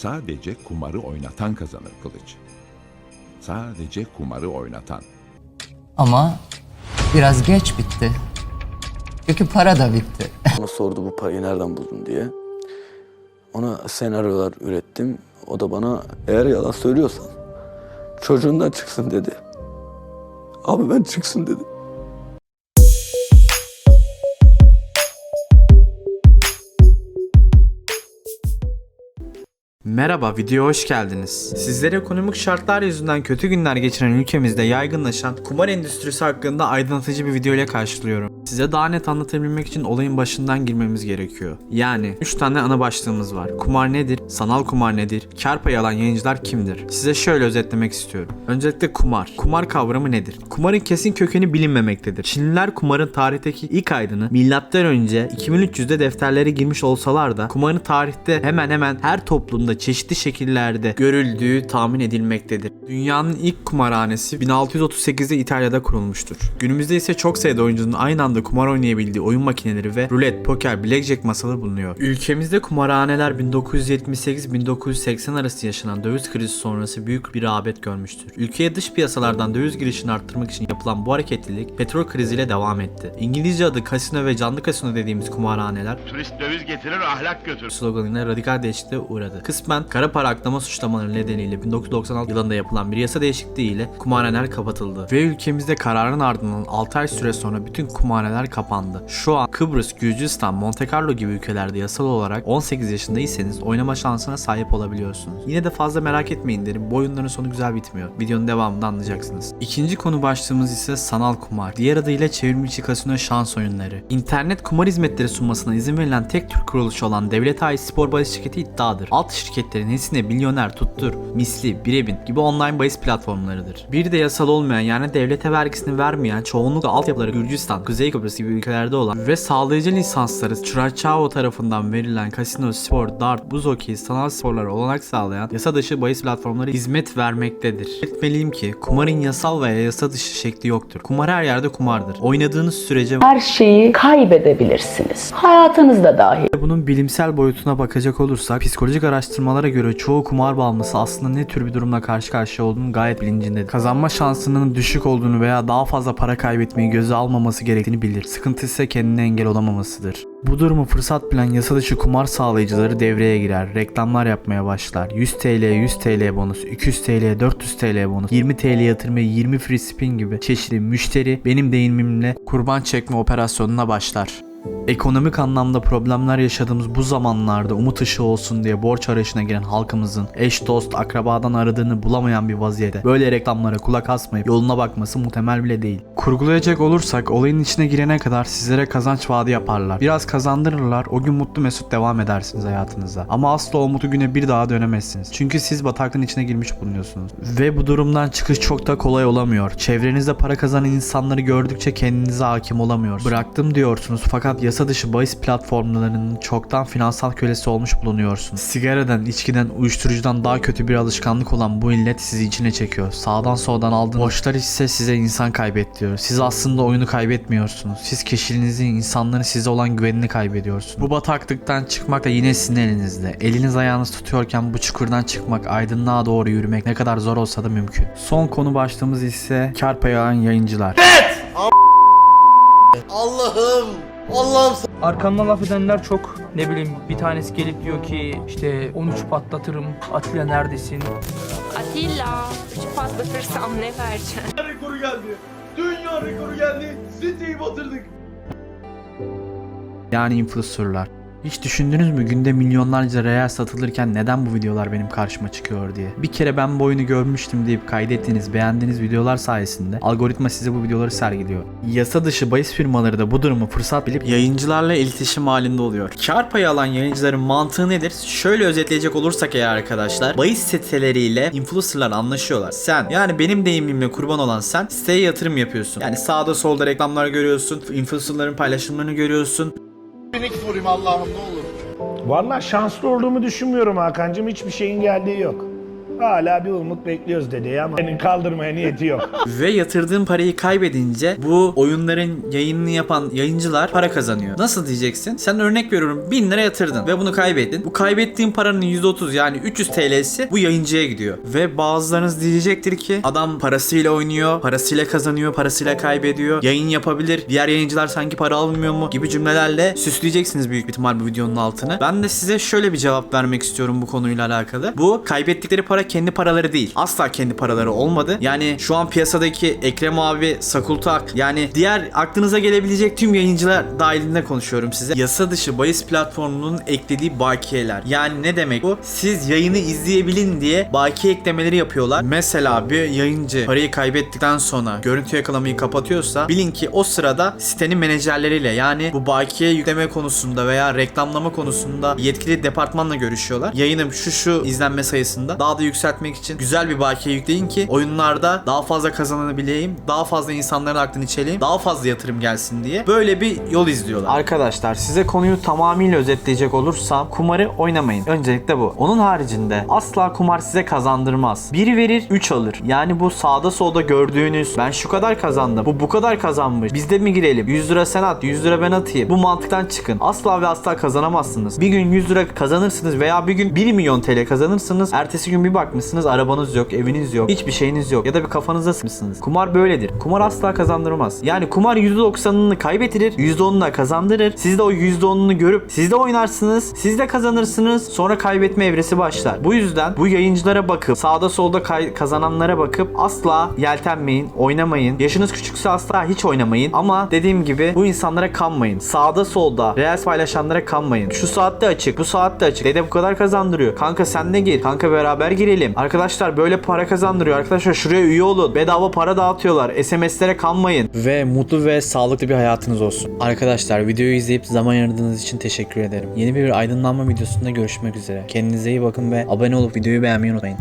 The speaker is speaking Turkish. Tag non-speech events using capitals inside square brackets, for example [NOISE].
Sadece kumarı oynatan kazanır kılıç. Sadece kumarı oynatan. Ama biraz geç bitti. Çünkü para da bitti. [LAUGHS] Bana sordu bu parayı nereden buldun diye. Ona senaryolar ürettim. O da bana eğer yalan söylüyorsan çocuğundan çıksın dedi. Abi ben çıksın dedi. Merhaba, videoya hoş geldiniz. Sizlere ekonomik şartlar yüzünden kötü günler geçiren ülkemizde yaygınlaşan kumar endüstrisi hakkında aydınlatıcı bir video ile karşılıyorum. Size daha net anlatabilmek için olayın başından girmemiz gerekiyor. Yani 3 tane ana başlığımız var. Kumar nedir? Sanal kumar nedir? Kar payı alan yayıncılar kimdir? Size şöyle özetlemek istiyorum. Öncelikle kumar. Kumar kavramı nedir? Kumarın kesin kökeni bilinmemektedir. Çinliler kumarın tarihteki ilk aydını milattan önce 2300'de defterlere girmiş olsalar da kumarın tarihte hemen hemen her toplumda çeşitli şekillerde görüldüğü tahmin edilmektedir. Dünyanın ilk kumarhanesi 1638'de İtalya'da kurulmuştur. Günümüzde ise çok sayıda oyuncunun aynı anda kumar oynayabildiği oyun makineleri ve rulet, poker, blackjack masaları bulunuyor. Ülkemizde kumarhaneler 1978-1980 arası yaşanan döviz krizi sonrası büyük bir rağbet görmüştür. Ülkeye dış piyasalardan döviz girişini arttırmak için yapılan bu hareketlilik petrol kriziyle devam etti. İngilizce adı kasino ve canlı kasino dediğimiz kumarhaneler Turist döviz getirir, ahlak götürür. sloganıyla radikal değişikliğe uğradı. Kısmen kara para aklama suçlamaları nedeniyle 1996 yılında yapılan bir yasa değişikliği ile kumarhaneler kapatıldı. Ve ülkemizde kararın ardından 6 ay süre sonra bütün kumarhaneler kapandı. Şu an Kıbrıs, Gürcistan, Monte Carlo gibi ülkelerde yasal olarak 18 yaşındaysanız oynama şansına sahip olabiliyorsunuz. Yine de fazla merak etmeyin derim. Bu oyunların sonu güzel bitmiyor. Videonun devamında anlayacaksınız. İkinci konu başlığımız ise sanal kumar. Diğer adıyla çevrimiçi kasino şans oyunları. İnternet kumar hizmetleri sunmasına izin verilen tek Türk kuruluşu olan devlete ait spor bahis şirketi iddiadır. Alt şirketlerin hepsine milyoner, tuttur, misli, birebin gibi online bahis platformlarıdır. Bir de yasal olmayan yani devlete vergisini vermeyen çoğunlukla altyapıları Gürcistan, Kuzey Kıbrıs gibi ülkelerde olan ve sağlayıcı lisansları Curaçao tarafından verilen kasino, spor, dart, buz hokeyi, sanal sporlara olanak sağlayan yasa dışı bahis platformları hizmet vermektedir. Belirtmeliyim ki kumarın yasal veya yasa dışı şekli yoktur. Kumar her yerde kumardır. Oynadığınız sürece her şeyi kaybedebilirsiniz. Hayatınız da dahil. bunun bilimsel boyutuna bakacak olursak psikolojik araştırmalara göre çoğu kumar bağımlısı aslında ne tür bir durumla karşı karşıya olduğunu gayet bilincindedir. Kazanma şansının düşük olduğunu veya daha fazla para kaybetmeyi göze almaması gerektiğini bilir. Sıkıntı ise kendine engel olamamasıdır. Bu durumu fırsat bilen yasa dışı kumar sağlayıcıları devreye girer. Reklamlar yapmaya başlar. 100 TL 100 TL bonus, 200 TL 400 TL bonus, 20 TL yatırma 20 free spin gibi çeşitli müşteri benim deyimimle kurban çekme operasyonuna başlar. Ekonomik anlamda problemler yaşadığımız bu zamanlarda umut ışığı olsun diye borç arayışına giren halkımızın eş dost akrabadan aradığını bulamayan bir vaziyete böyle reklamlara kulak asmayıp yoluna bakması muhtemel bile değil. Kurgulayacak olursak olayın içine girene kadar sizlere kazanç vaadi yaparlar. Biraz kazandırırlar o gün mutlu mesut devam edersiniz hayatınıza. Ama asla o mutlu güne bir daha dönemezsiniz. Çünkü siz bataklığın içine girmiş bulunuyorsunuz. Ve bu durumdan çıkış çok da kolay olamıyor. Çevrenizde para kazanan insanları gördükçe kendinize hakim olamıyorsunuz. Bıraktım diyorsunuz fakat yasa dışı bahis platformlarının çoktan finansal kölesi olmuş bulunuyorsunuz. Sigaradan, içkiden, uyuşturucudan daha kötü bir alışkanlık olan bu illet sizi içine çekiyor. Sağdan soldan aldığınız borçlar ise size insan kaybettiriyor. Siz aslında oyunu kaybetmiyorsunuz. Siz kişiliğinizi, insanların size olan güvenini kaybediyorsunuz. Bu bataklıktan çıkmak da yine sizin elinizde. Eliniz ayağınız tutuyorken bu çukurdan çıkmak, aydınlığa doğru yürümek ne kadar zor olsa da mümkün. Son konu başlığımız ise kar payı alan yayıncılar. Allah'ım. Allah'ım Arkamdan laf edenler çok. Ne bileyim bir tanesi gelip diyor ki işte 13 patlatırım. Atilla neredesin? Atilla, üç patlatırsam ne vereceksin? rekoru geldi. Dünya rekoru geldi. City'yi batırdık. Yani influencerlar. Hiç düşündünüz mü günde milyonlarca real satılırken neden bu videolar benim karşıma çıkıyor diye. Bir kere ben bu oyunu görmüştüm deyip kaydettiğiniz, beğendiğiniz videolar sayesinde algoritma size bu videoları sergiliyor. Yasa dışı bahis firmaları da bu durumu fırsat bilip yayıncılarla iletişim halinde oluyor. Kar payı alan yayıncıların mantığı nedir? Şöyle özetleyecek olursak eğer arkadaşlar, bahis siteleriyle influencerlar anlaşıyorlar. Sen yani benim deyimimle kurban olan sen siteye yatırım yapıyorsun. Yani sağda solda reklamlar görüyorsun, influencerların paylaşımlarını görüyorsun. Vurayım Allah'ım ne olur. Vallahi şanslı olduğumu düşünmüyorum Hakan'cığım. Hiçbir şeyin geldiği yok. Hala bir umut bekliyoruz dedi ama senin kaldırmaya niyeti yok. [LAUGHS] Ve yatırdığın parayı kaybedince bu oyunların yayınını yapan yayıncılar para kazanıyor. Nasıl diyeceksin? Sen örnek veriyorum 1000 lira yatırdın ve bunu kaybettin. Bu kaybettiğin paranın %30 yani 300 TL'si bu yayıncıya gidiyor. Ve bazılarınız diyecektir ki adam parasıyla oynuyor, parasıyla kazanıyor, parasıyla kaybediyor. Yayın yapabilir. Diğer yayıncılar sanki para almıyor mu gibi cümlelerle süsleyeceksiniz büyük bir ihtimal bu videonun altını. Ben de size şöyle bir cevap vermek istiyorum bu konuyla alakalı. Bu kaybettikleri para kendi paraları değil. Asla kendi paraları olmadı. Yani şu an piyasadaki Ekrem abi, Sakultak yani diğer aklınıza gelebilecek tüm yayıncılar dahilinde konuşuyorum size. Yasa dışı bahis platformunun eklediği bakiyeler. Yani ne demek bu? Siz yayını izleyebilin diye bakiye eklemeleri yapıyorlar. Mesela bir yayıncı parayı kaybettikten sonra görüntü yakalamayı kapatıyorsa bilin ki o sırada sitenin menajerleriyle yani bu bakiye yükleme konusunda veya reklamlama konusunda yetkili departmanla görüşüyorlar. Yayınım şu şu izlenme sayısında daha da yükseltmek için güzel bir bakiye yükleyin ki oyunlarda daha fazla kazanabileyim, daha fazla insanların aklını çeleyim, daha fazla yatırım gelsin diye böyle bir yol izliyorlar. Arkadaşlar size konuyu tamamıyla özetleyecek olursam kumarı oynamayın. Öncelikle bu. Onun haricinde asla kumar size kazandırmaz. Biri verir 3 alır. Yani bu sağda solda gördüğünüz ben şu kadar kazandım. Bu bu kadar kazanmış. Biz de mi girelim? 100 lira sen at 100 lira ben atayım. Bu mantıktan çıkın. Asla ve asla kazanamazsınız. Bir gün 100 lira kazanırsınız veya bir gün 1 milyon TL kazanırsınız. Ertesi gün bir bakmışsınız arabanız yok, eviniz yok, hiçbir şeyiniz yok ya da bir kafanıza sıkmışsınız. Kumar böyledir. Kumar asla kazandırmaz. Yani kumar %90'ını kaybettirir, %10'unu da kazandırır. Siz de o %10'unu görüp siz de oynarsınız, siz de kazanırsınız. Sonra kaybetme evresi başlar. Bu yüzden bu yayıncılara bakıp sağda solda kazananlara bakıp asla yeltenmeyin, oynamayın. Yaşınız küçükse asla hiç oynamayın. Ama dediğim gibi bu insanlara kanmayın. Sağda solda reels paylaşanlara kanmayın. Şu saatte açık, bu saatte açık. Dede bu kadar kazandırıyor. Kanka sen de gir. Kanka beraber girelim. Arkadaşlar böyle para kazandırıyor. Arkadaşlar şuraya üye olun. Bedava para dağıtıyorlar. SMS'lere kanmayın. Ve mutlu ve sağlıklı bir hayatınız olsun. Arkadaşlar videoyu izleyip zaman ayırdığınız için teşekkür ederim. Yeni bir aydınlanma videosunda görüşmek üzere. Kendinize iyi bakın ve abone olup videoyu beğenmeyi unutmayın.